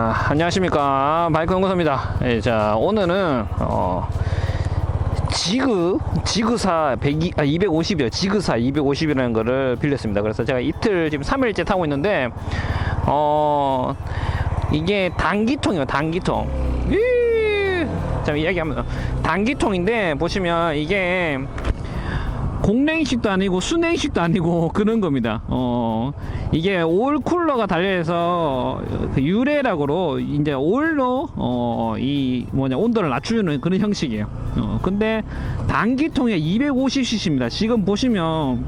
아, 안녕하십니까. 바이크 연구소입니다. 예, 자 오늘은 어, 지그 지그사 100, 아, 250이요. 지그사 250이라는 거를 빌렸습니다. 그래서 제가 이틀 지금 3일째 타고 있는데 어 이게 단기통이에요 단기통. 이야기하면 단기통인데 보시면 이게 공냉식도 아니고 순냉식도 아니고 그런 겁니다. 어 이게 올 쿨러가 달려서 그 유래락으로 이제 올로 어 이 뭐냐 온도를 낮추는 그런 형식이에요. 어 근데 단기통에 250cc입니다. 지금 보시면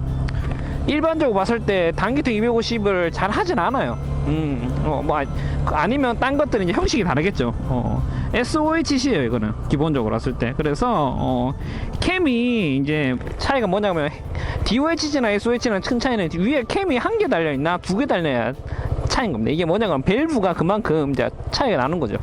일반적으로 봤을 때 단기통 250을 잘 하진 않아요. 음, 어, 뭐, 아- 아니 면 딴 것들은 이제 형식이 다르겠죠. 어, SOHC예요, 이거는. 기본적으로 봤을 때. 그래서, 어, 캠이 이제 차이가 뭐냐면, DOHC나 SOHC는 큰 차이는 위에 캠이 한 개 달려있나 두 개 달려야 차이인 겁니다. 이게 뭐냐면, 밸브가 그만큼 이제 차이가 나는 거죠.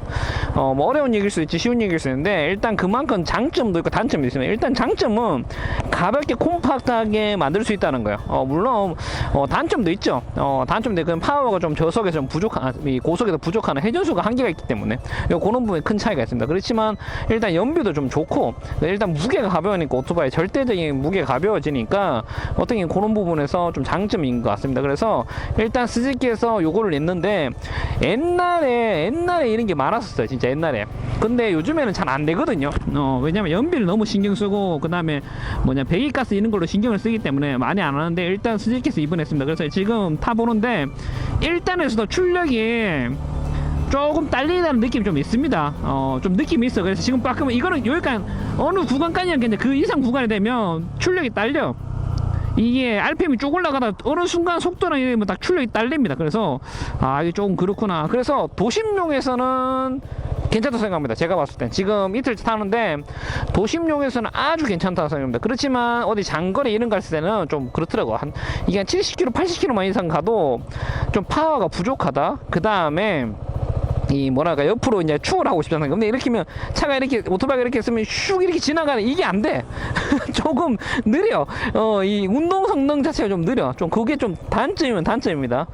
어, 뭐 어려운 얘기일 수 있지, 쉬운 얘기일 수 있는데, 일단 그만큼 장점도 있고 단점도 있습니다. 일단 장점은 가볍게 콤팍트하게 만들 수 있다는 거예요. 어, 물론, 어, 단점도 있죠. 어, 단점도 그 파워가 좀 저속에서 좀 부족한, 아, 이 고속에서 부족한 회전수가 한계가 있기 때문에, 요 그런 부분에 큰 차이가 있습니다. 그렇지만, 일단 연비도 좀 좋고, 일단 무게가 가벼우니까 오토바이 절대적인 무게가 가벼워지니까, 어떻게 그런 부분에서 좀 장점인 것 같습니다. 그래서, 일단 스즈키에서 요거를 냈는데, 옛날에, 옛날에 이런 게 많았었어요. 진짜 옛날에. 근데 요즘에는 잘 안 되거든요. 어, 왜냐면 연비를 너무 신경 쓰고, 그 다음에 뭐냐, 배기가스 이런 걸로 신경을 쓰기 때문에 많이 안 하는데, 일단 스즈키에서 입원했습니다. 그래서 지금 타보는데, 1단에서도 출력이 조금 딸리다는 느낌이 좀 있습니다. 어, 좀 느낌이 있어. 그래서 지금 가끔 이거는 여기까지 어느 구간까지는 괜찮은데 그 이상 구간이 되면 출력이 딸려. 이게 RPM이 쭉 올라가다 어느 순간 속도랑 이러면 딱 출력이 딸립니다. 그래서 아 이게 조금 그렇구나. 그래서 도심용에서는 괜찮다고 생각합니다. 제가 봤을 땐 지금 이틀 타는데 도심용에서는 아주 괜찮다고 생각합니다. 그렇지만 어디 장거리 이런 갈 때는 좀 그렇더라고. 한 이게 한 70km, 80km만 이상 가도 좀 파워가 부족하다. 그 다음에 이 뭐랄까 옆으로 이제 추월 하고 싶잖아요. 근데 이렇게 하면 차가 이렇게 오토바이가 이렇게 있으면 슉 이렇게 지나가는 이게 안 돼. 조금 느려. 어, 이 운동 성능 자체가 좀 느려. 좀 그게 좀 단점이면 단점입니다.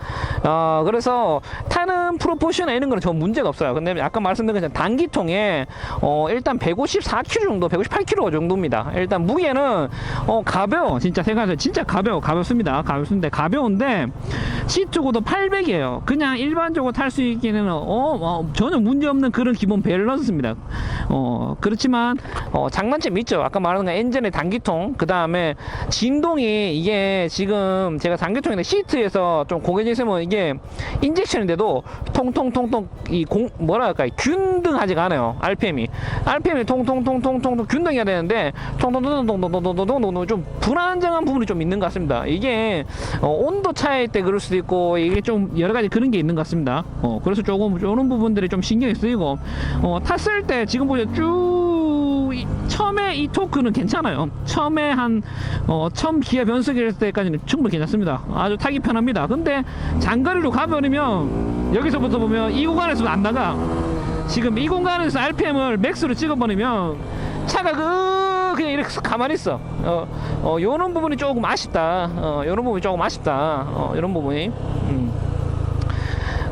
어, 그래서 타는 프로포션 이런 거는 전 문제가 없어요. 근데 아까 말씀드린 것처럼 단기통에 어, 일단 154kg 정도, 158kg 정도입니다. 일단 무게는 어, 가벼워. 진짜 생각해서 진짜 가벼워. 가볍습니다. 가볍습니다. 가벼운데 시트고도 800이에요. 그냥 일반적으로 탈 수 있기는 어, 어, 전혀 문제 없는 그런 기본 밸런스입니다. 어, 그렇지만 어, 장단점이 있죠. 아까 거 엔진의 단기통, 그 다음에 진동이 이게 지금 제가 단기통인데 시트에서 좀 고개져 있으면 이게 인젝션인데도 통통통통 이 공 뭐랄까 균등하지가 않아요. RPM이 RPM이 통통통통통 균등해야 되는데 통통통통통통통통 좀 불안정한 부분이 좀 있는 것 같습니다. 이게 어, 온도 차이 때 그럴 수도 있고 이게 좀 여러 가지 그런 게 있는 것 같습니다. 어, 그래서 조금 이런 부분들이 좀 신경이 쓰이고 어, 탔을 때 지금 보세요 쭉 이- 처음에 이 토크는 괜찮아요. 처음에 한 어, 처음 기아 했을 때까지는 충분히 괜찮습니다. 아주 타기 편합니다. 근데 장거리로 가버리면 여기서부터 보면 이 구간에서 안 나가. 지금 이 공간에서 RPM을 맥스로 찍어버리면 차가 그 그냥 이렇게 가만히 있어. 어, 어, 요런 부분이 조금 아쉽다. 어, 요런 부분이 조금 아쉽다. 어, 이런 부분이. 음.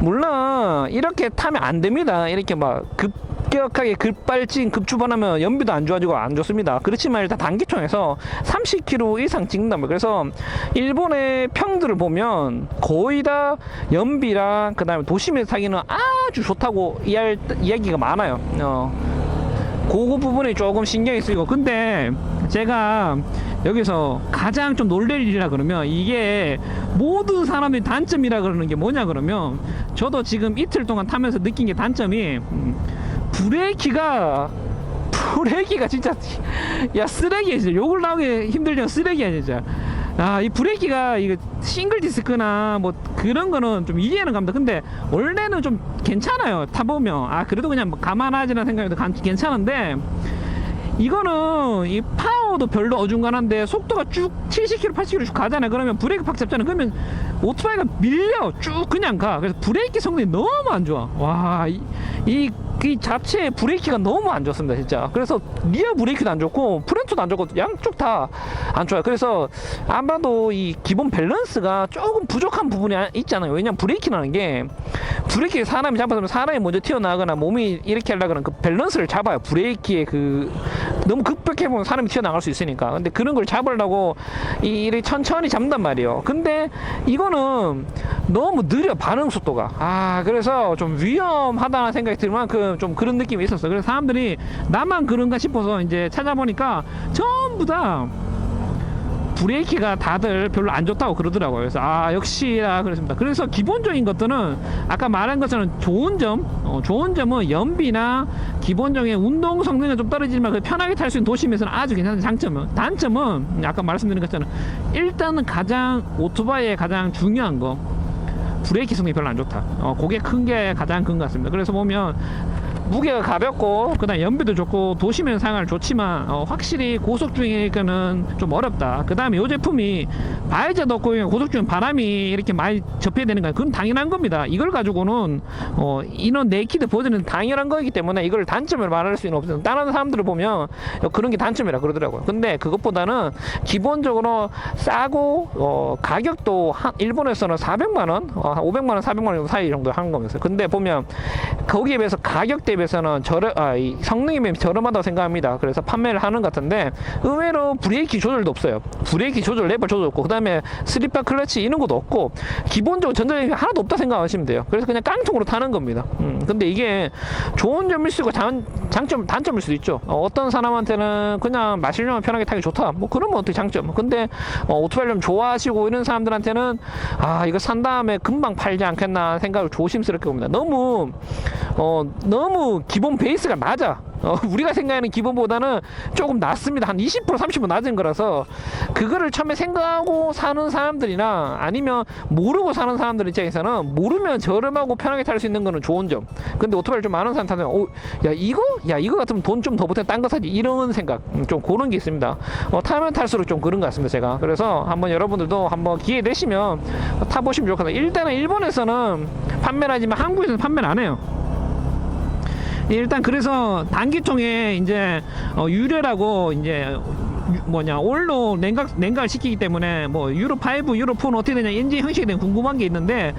물론 이렇게 타면 안 됩니다. 이렇게 막 급격하게 급발진 급주반하면 연비도 안 좋아지고 안 좋습니다. 그렇지만 일단 단기통에서 30km 이상 말이에요. 그래서 일본의 평들을 보면 거의 다 연비랑 그다음에 도심에서 타기는 아주 좋다고 이야기, 이야기가 많아요. 어. 그거 부분이 조금 신경이 쓰이고 근데 제가 여기서 가장 좀 놀랄 일이라 그러면 이게 모든 사람들이 단점이라 그러는 게 뭐냐 그러면 저도 지금 이틀 동안 타면서 느낀 게 단점이 음, 브레이키가 브레이키가 진짜 야 쓰레기야 진짜. 욕을 나오기 힘들지만 쓰레기야 진짜. 아이 브레이키가 이거 싱글 디스크나 뭐 그런 거는 좀 이해는 갑니다. 근데 원래는 좀 괜찮아요. 타보면. 아 그래도 그냥 뭐 가만하지는 생각해도 간- 괜찮은데 이거는 이 파워도 별로 어중간한데 속도가 쭉 70km, 80km 쭉 가잖아요. 그러면 브레이크 팍 잡잖아요. 그러면 오토바이가 밀려 쭉 그냥 가. 그래서 브레이크 성능이 너무 안 좋아. 와, 이, 이, 이 자체 브레이크가 너무 안 좋습니다, 진짜. 그래서 리어 브레이크도 안 좋고 스포츠도 안 좋고 양쪽 다 안 좋아요. 그래서 아마도 이 기본 밸런스가 조금 부족한 부분이 아- 있잖아요. 왜냐면 브레이킹이라는 게 브레이크 사람이 잡아서 사람이 먼저 튀어나가거나 몸이 이렇게 하려거나 그 밸런스를 잡아요. 브레이크의 그 너무 급격해 보면 사람이 튀어나갈 수 있으니까. 근데 그런 걸 잡으려고 이 이렇게 천천히 잡는단 말이에요. 근데 이거는 너무 느려 반응 속도가. 아 그래서 좀 위험하다는 생각이 들 만큼 좀 그런 느낌이 있었어. 요 그래서 사람들이 나만 그런가 싶어서 이제 찾아보니까 전부 다 브레이크가 다들 별로 안 좋다고 그러더라고요. 그래서 아 역시라 그랬습니다. 그래서 기본적인 것들은 아까 말한 것처럼 좋은 점, 어, 좋은 점은 연비나 기본적인 운동 성능은 좀 떨어지지만 그 편하게 탈 수 있는 도심에서는 아주 괜찮은 장점은 단점은 아까 말씀드린 것처럼 일단은 가장 오토바이의 가장 중요한 거 브레이크 성능이 별로 안 좋다. 어, 그게 큰 게 가장 큰 것 같습니다. 그래서 보면 무게가 가볍고 그다음 연비도 좋고 도시면 상할 좋지만 어, 확실히 고속 중에는 좀 어렵다. 그다음에 이 제품이 없고 그냥 고속 중에 바람이 이렇게 많이 접해야 되는 거야. 그건 당연한 겁니다. 이걸 가지고는 어, 이런 네이키드 버전은 당연한 거기 때문에 이걸 단점을 말할 수는 없어요. 다른 사람들을 보면 어, 그런 게 단점이라 그러더라고요. 근데 그것보다는 기본적으로 싸고 어, 가격도 한, 일본에서는 400만 원, 어, 한 500만 원, 400만 원 사이 정도 하는 거면서. 근데 보면 거기에 비해서 가격 대 비해서는 저렴, 아, 이 비해 저렴하다고 생각합니다. 그래서 판매를 하는 것 같은데 의외로 브레이크 조절도 없어요. 브레이크 조절 레버 조절 없고 그다음에 스리퍼 클러치 이런 것도 없고 기본적으로 전자적인 게 하나도 없다 생각하시면 돼요. 그래서 그냥 깡통으로 타는 겁니다. 음, 근데 이게 좋은 점일 수 있고 장, 장점 단점일 수도 있죠. 어, 떤 사람한테는 그냥 마시려면 편하게 타기 좋다. 뭐 그러면 어떻게 장점. 근데 어, 오토바이를 좀 좋아하시고 이런 사람들한테는 아 이거 산 다음에 금방 팔지 않겠나 생각을 조심스럽게 봅니다. 너무 어 너무 기본 베이스가 낮아. 어, 우리가 생각하는 기본보다는 조금 낮습니다. 한 20% 30% 낮은 거라서 그거를 처음에 생각하고 사는 사람들이나 아니면 모르고 사는 사람들 입장에서는 모르면 저렴하고 편하게 탈 수 있는 거는 좋은 점. 근데 오토바이를 좀 아는 사람 타면 어, 야 이거 야 이거 같으면 돈 좀 더 보태 딴 거 사지 이런 생각 음, 좀 그런 게 있습니다. 어, 타면 탈수록 좀 그런 것 같습니다. 제가 그래서 한번 여러분들도 한번 기회 되시면 타보시면 좋겠다. 일단은 일본에서는 판매를 하지만 한국에서는 판매를 안 해요. 일단 그래서 단기통에 이제 어, 유료라고 이제 유- 뭐냐 올로 냉각 냉각을 시키기 때문에 뭐 유로 5, 유로 4는 어떻게 되냐 엔진 형식에 대한 궁금한 게 있는데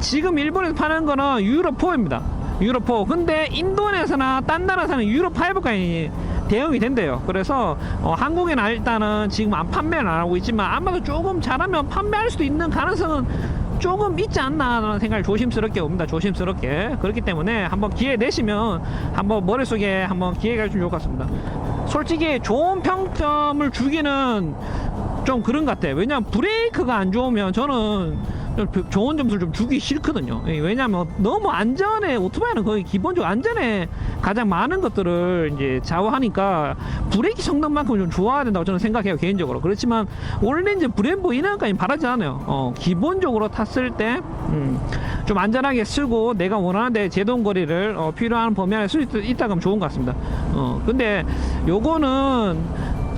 지금 일본에서 파는 거는 유로 4입니다. 유로 4. 근데 인도네시아나 딴 나라에서는 유로 5까지 대응이 된대요. 그래서 어, 한국에는 일단은 지금 안 판매는 안 하고 있지만 아마도 조금 잘하면 판매할 수도 있는 가능성은 조금 있지 않나라는 생각을 조심스럽게 옵니다. 조심스럽게. 그렇기 때문에 한번 기회 되시면 한번 머릿속에 한번 기회가 좀 좋을 것 같습니다. 솔직히 좋은 평점을 주기는 좀 그런 것 같아요. 왜냐면 브레이크가 안 좋으면 저는 좋은 점수를 좀 주기 싫거든요. 예, 왜냐면 너무 안전에 오토바이는 거의 기본적으로 안전에 가장 많은 것들을 이제 좌우하니까 브레이크 성능만큼 좀 좋아야 된다고 저는 생각해요 개인적으로. 그렇지만 원래 이제 브렘보 이런까지 바라지 않아요. 어, 기본적으로 탔을 때 음, 좀 안전하게 쓰고 내가 원하는 데 제동 거리를 어, 필요한 범위 안에 쓸 수 있다 그러면 좋은 것 같습니다. 어, 근데 요거는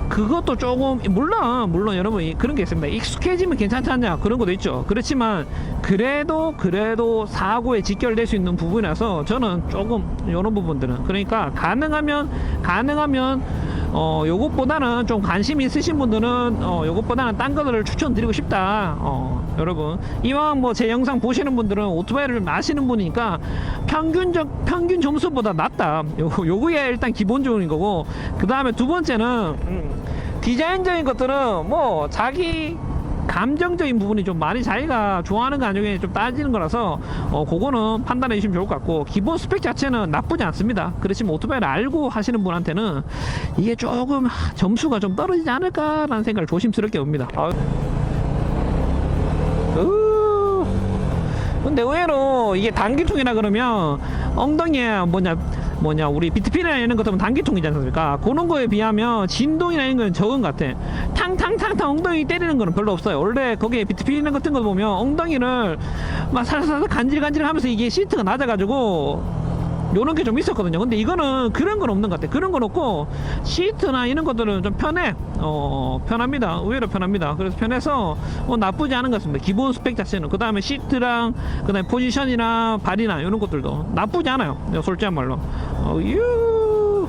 그것도 조금 물론 물론 여러분 이- 그런 게 있습니다. 익숙해지면 괜찮지 않냐 그런 것도 있죠. 그렇지만 그래도 그래도 사고에 직결될 수 있는 부분이라서 저는 조금 이런 부분들은 그러니까 가능하면 가능하면 어 요것보다는 좀 관심 있으신 분들은 어 요것보다는 딴 거를 추천드리고 싶다. 어 여러분 이왕 뭐 제 영상 보시는 분들은 오토바이를 아시는 분이니까 평균적 평균 점수보다 낫다. 요거 요거야 일단 기본적인 거고 그 다음에 두 번째는 음, 디자인적인 것들은 뭐 자기 감정적인 부분이 좀 많이 자기가 좋아하는 거 아니면 좀 따지는 거라서 어 그거는 판단해 주시면 좋을 것 같고 기본 스펙 자체는 나쁘지 않습니다. 그렇지만 오토바이를 알고 하시는 분한테는 이게 조금 하, 점수가 좀 떨어지지 않을까라는 생각을 조심스럽게 봅니다. 근데 의외로 이게 단기통이라 그러면 엉덩이에 뭐냐 뭐냐 우리 비트핀이나 이런 것들은 단기통이지 않습니까? 그런 거에 비하면 진동이나 이런 건 적은 것 같아. 탕탕탕탕 엉덩이 때리는 거는 별로 없어요. 원래 거기에 비트핀 같은 거 보면 엉덩이를 막 살살 간질간질 하면서 이게 시트가 낮아가지고 요런 게 좀 있었거든요. 근데 이거는 그런 건 없는 것 같아. 그런 건 없고 시트나 이런 것들은 좀 편해. 어 편합니다. 의외로 편합니다. 그래서 편해서 어, 나쁘지 않은 것 같습니다. 기본 스펙 자체는 그 다음에 시트랑 그 다음에 포지션이나 발이나 이런 것들도 나쁘지 않아요. 솔직한 말로. 어, 유.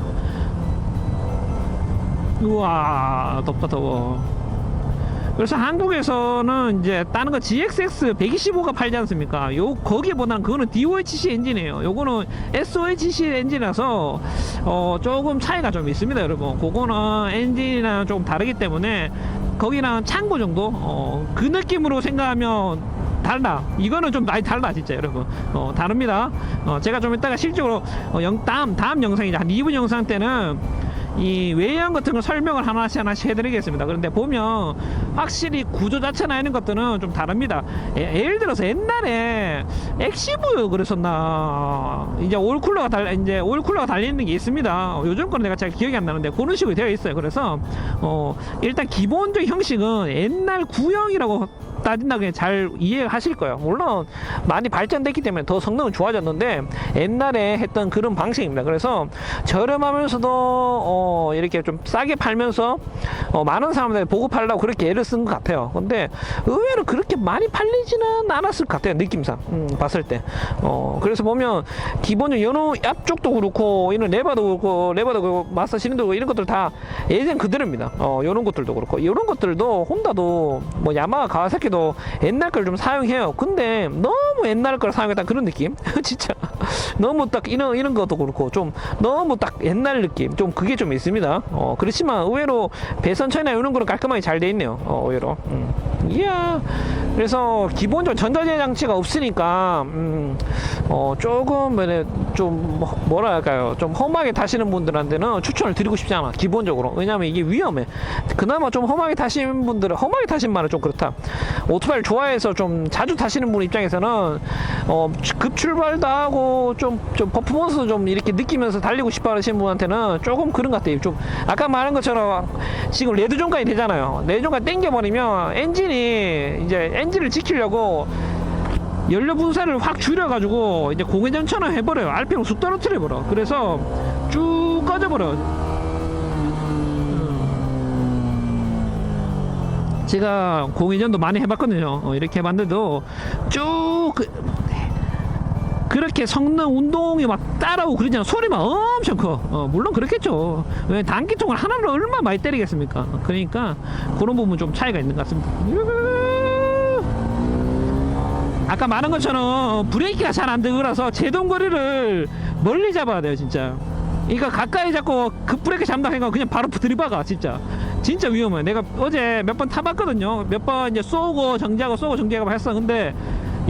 우와 덥다 더워 그래서 한국에서는 이제 다른 거 GXX 125가 팔지 않습니까? 요 거기보다는 그거는 DOHC 엔진이에요. 요거는 SOHC 엔진이라서 어 조금 차이가 좀 있습니다, 여러분. 그거는 엔진이랑 조금 다르기 때문에 거기랑 창고 정도 어 그 느낌으로 생각하면 달라. 이거는 좀 많이 달라 진짜 여러분. 어 다릅니다. 어 제가 좀 이따가 실적으로 어, 영, 다음 다음 영상이죠. 한 2분 영상 때는 이 외형 같은 걸 설명을 하나씩 하나씩 해드리겠습니다. 그런데 보면 확실히 구조 자체나 이런 것들은 좀 다릅니다. 예, 예를 들어서 옛날에 엑시브 그랬었나 이제 올쿨러가 달 이제 올쿨러가 달리는 게 있습니다. 요즘 거는 내가 잘 기억이 안 나는데 그런 식으로 되어 있어요. 그래서 어 일단 기본적 형식은 옛날 구형이라고 따진다 그냥 잘 이해하실 거예요. 물론 많이 발전됐기 때문에 더 성능은 좋아졌는데 옛날에 했던 그런 방식입니다. 그래서 저렴하면서도 어 이렇게 좀 싸게 팔면서 어 많은 사람들이 팔라고 그렇게 애를 쓴 것 같아요. 근데 의외로 그렇게 많이 팔리지는 않았을 것 같아요. 느낌상 음, 봤을 때. 어 그래서 보면 기본적으로 연호 앞쪽도 그렇고 이런 레버도 그렇고 레버도 그렇고 마스터 실린더 그렇고 이런 것들 다 예전 그대로입니다. 어 이런 것들도 그렇고 이런 것들도 혼다도 뭐 야마하 가와사키도 옛날 걸 좀 사용해요. 근데 너무 옛날 걸 사용했다 그런 느낌? 진짜 너무 딱 이런 이런 것도 그렇고 좀 너무 딱 옛날 느낌 좀 그게 좀 있습니다. 어 그렇지만 의외로 배 선처나 이런 거는 깔끔하게 잘 돼 있네요. 어 의외로. 음. 이야. 그래서 기본적으로 전자제 장치가 없으니까 음, 어 조금 좀 뭐- 뭐라 할까요? 좀 험하게 타시는 분들한테는 추천을 드리고 싶지 않아. 기본적으로. 왜냐면 이게 위험해. 그나마 좀 험하게 타시는 분들은 험하게 타신 말은 좀 그렇다. 오토바이를 좋아해서 좀 자주 타시는 분 입장에서는 어, 급 출발도 하고 좀, 좀 퍼포먼스 좀 이렇게 느끼면서 달리고 싶어 하시는 분한테는 조금 그런 것 같아요. 좀 아까 말한 것처럼 지금 레드존까지 되잖아요. 레드존까지 땡겨버리면 엔진이 이제 엔진 을 지키려고 연료 분사를 확 줄여가지고 이제 공회전처럼 해버려요. RPM 쑥 떨어뜨려버려. 그래서 쭉 꺼져버려. 제가 공회전도 많이 해봤거든요. 어, 이렇게 해봤는데도 쭉 그, 그렇게 성능 운동이 막 따라오고 그러잖아. 소리만 엄청 커. 어, 물론 그렇겠죠. 왜 단기통을 하나로 얼마 많이 때리겠습니까? 그러니까 그런 부분 좀 차이가 있는 것 같습니다. 아까 말한 것처럼 브레이크가 잘 안 되고라서 제동거리를 멀리 잡아야 돼요 진짜. 그러니까 가까이 잡고 급브레이크 잡는다 생각 그냥 바로 들이박아 진짜. 진짜 위험해. 내가 어제 몇 번 타봤거든요. 몇 번 이제 쏘고 정지하고 쏘고 정지하고 했어. 근데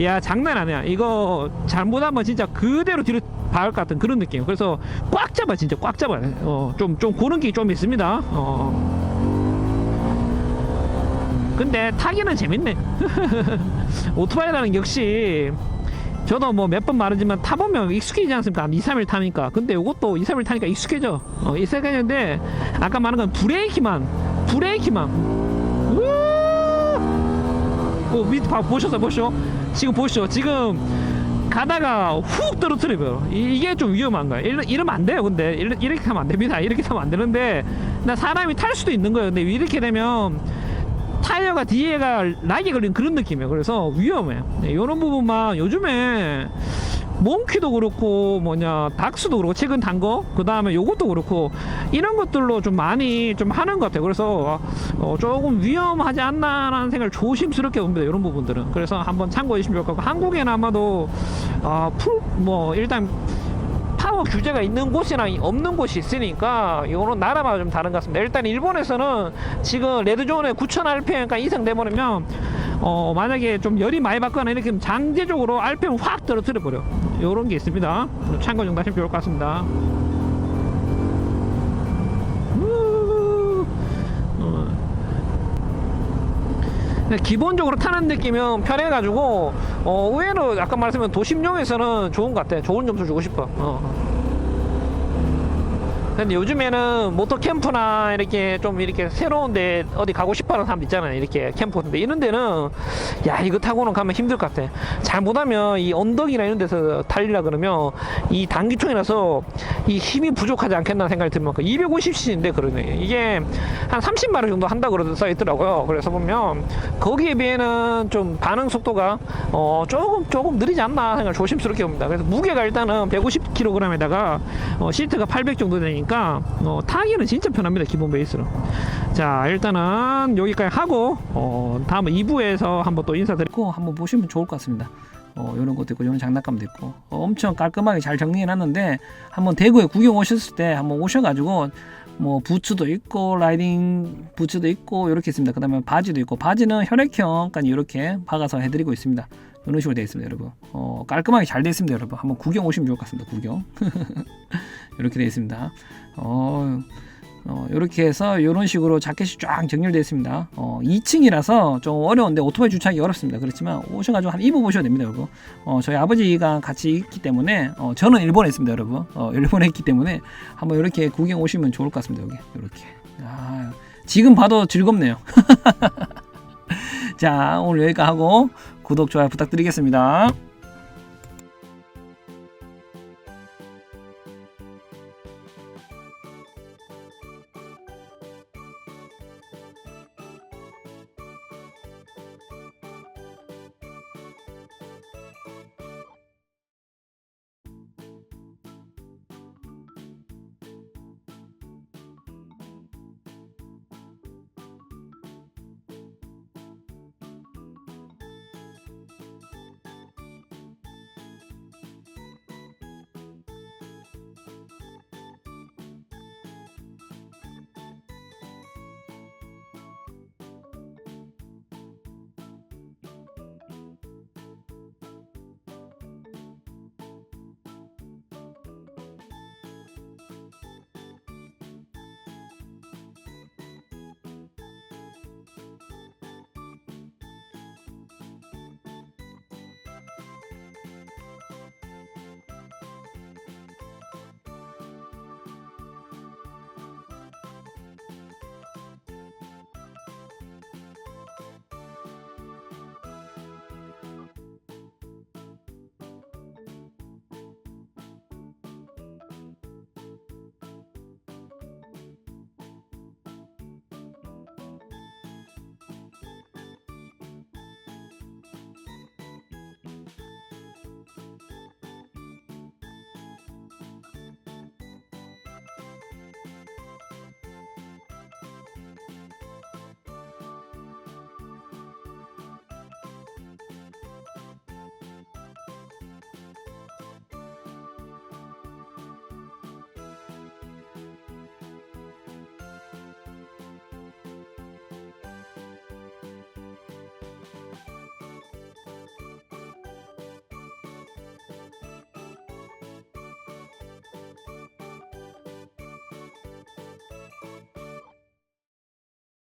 야 장난 아니야. 이거 잘못하면 진짜 그대로 뒤로 박을 것 같은 그런 느낌. 그래서 꽉 잡아 진짜 꽉 잡아야 돼어좀좀 그런 게 좀 있습니다. 어. 근데 타기는 재밌네 오토바이라는 게 역시 저도 뭐 몇 번 말하지만 타보면 익숙해지지 않습니까? 한 2, 3일 타니까. 근데 이것도 2, 3일 타니까 익숙해져. 어, 익숙해지는데 아까 말한 건 브레이키만. 우와! 어, 밑 봐, 보셨어, 보쇼? 지금 보시죠. 지금 가다가 훅 떨어뜨려요. 이- 이게 좀 위험한 거야. 이러, 이러면 안 돼요. 근데 이렇게 하면 안 됩니다. 이렇게 하면 안 되는데 나 사람이 탈 수도 있는 거예요. 근데 이렇게 되면 타이어가 뒤에가 락이 걸린 그런 느낌이에요. 그래서 위험해. 네, 이런 부분만 요즘에 몽키도 그렇고 뭐냐 닥스도 그렇고 최근 단 거, 그 다음에 요것도 그렇고 이런 것들로 좀 많이 좀 하는 것 같아요. 그래서 어, 조금 위험하지 않나라는 생각을 조심스럽게 봅니다. 이런 부분들은. 그래서 한번 참고해 주시면 좋을 것 같고 한국에는 아마도 아, 풀뭐 일단 파워 규제가 있는 곳이랑 없는 곳이 있으니까 이거는 나라마다 좀 다른 것 같습니다. 일단 일본에서는 지금 레드존에 9,000 RPM가 이상 돼버리면 어 만약에 좀 열이 많이 받거나 이렇게 장제적으로 RPM 확 떨어뜨려 버려. 이런 게 있습니다. 참고 정도 하시면 좋을 것 같습니다. 근데 기본적으로 타는 느낌은 편해가지고 어, 의외로 아까 말씀드린 도심용에서는 좋은 것 같아. 좋은 점수 주고 싶어. 어. 근데 요즘에는 모터 캠프나 이렇게 좀 이렇게 새로운데 어디 가고 싶어하는 사람 있잖아요. 이렇게 캠프 근데 이런 데는 야 이거 타고는 가면 힘들 것 같아. 잘못하면 이 언덕이나 이런 데서 달리려 그러면 이 단기총이라서 이 힘이 부족하지 않겠나 생각이 들면 250cc인데 그러네. 이게 한 30마력 정도 한다 그러써 있더라고요. 그래서 보면 거기에 비해는 좀 반응 속도가 어 조금 조금 느리지 않나 생각 조심스럽게 봅니다. 그래서 무게가 일단은 150kg에다가 어, 시트가 800 정도 되니까 보니까 어, 타기는 진짜 편합니다 기본 베이스로 자 일단은 여기까지 하고 어, 다음 2부에서 한번 또 인사드리고 한번 보시면 좋을 것 같습니다. 어, 이런 것도 있고 이런 장난감도 있고. 어, 엄청 깔끔하게 잘 정리해 놨는데 한번 대구에 구경 오셨을 때 한번 오셔가지고 뭐 부츠도 있고 라이딩 부츠도 있고 이렇게 있습니다. 그 다음에 바지도 있고 바지는 혈액형까지 이렇게 박아서 해드리고 있습니다 이런 식으로 되어 있습니다 여러분 어, 깔끔하게 잘 되어 있습니다 여러분 한번 구경 오시면 좋을 것 같습니다 구경 이렇게 되어 있습니다 어, 어, 이렇게 해서 이런 식으로 자켓이 쫙 정렬되어 있습니다. 어, 2층이라서 좀 어려운데 오토바이 주차하기 어렵습니다. 그렇지만 오셔가지고 한 입어보셔야 됩니다, 여러분. 어, 저희 아버지가 같이 있기 때문에 어, 저는 일본에 있습니다, 여러분. 어, 일본에 있기 때문에 한번 이렇게 구경 오시면 좋을 것 같습니다, 여기. 이렇게. 아, 지금 봐도 즐겁네요. 자, 오늘 여기까지 하고 구독, 좋아요 부탁드리겠습니다.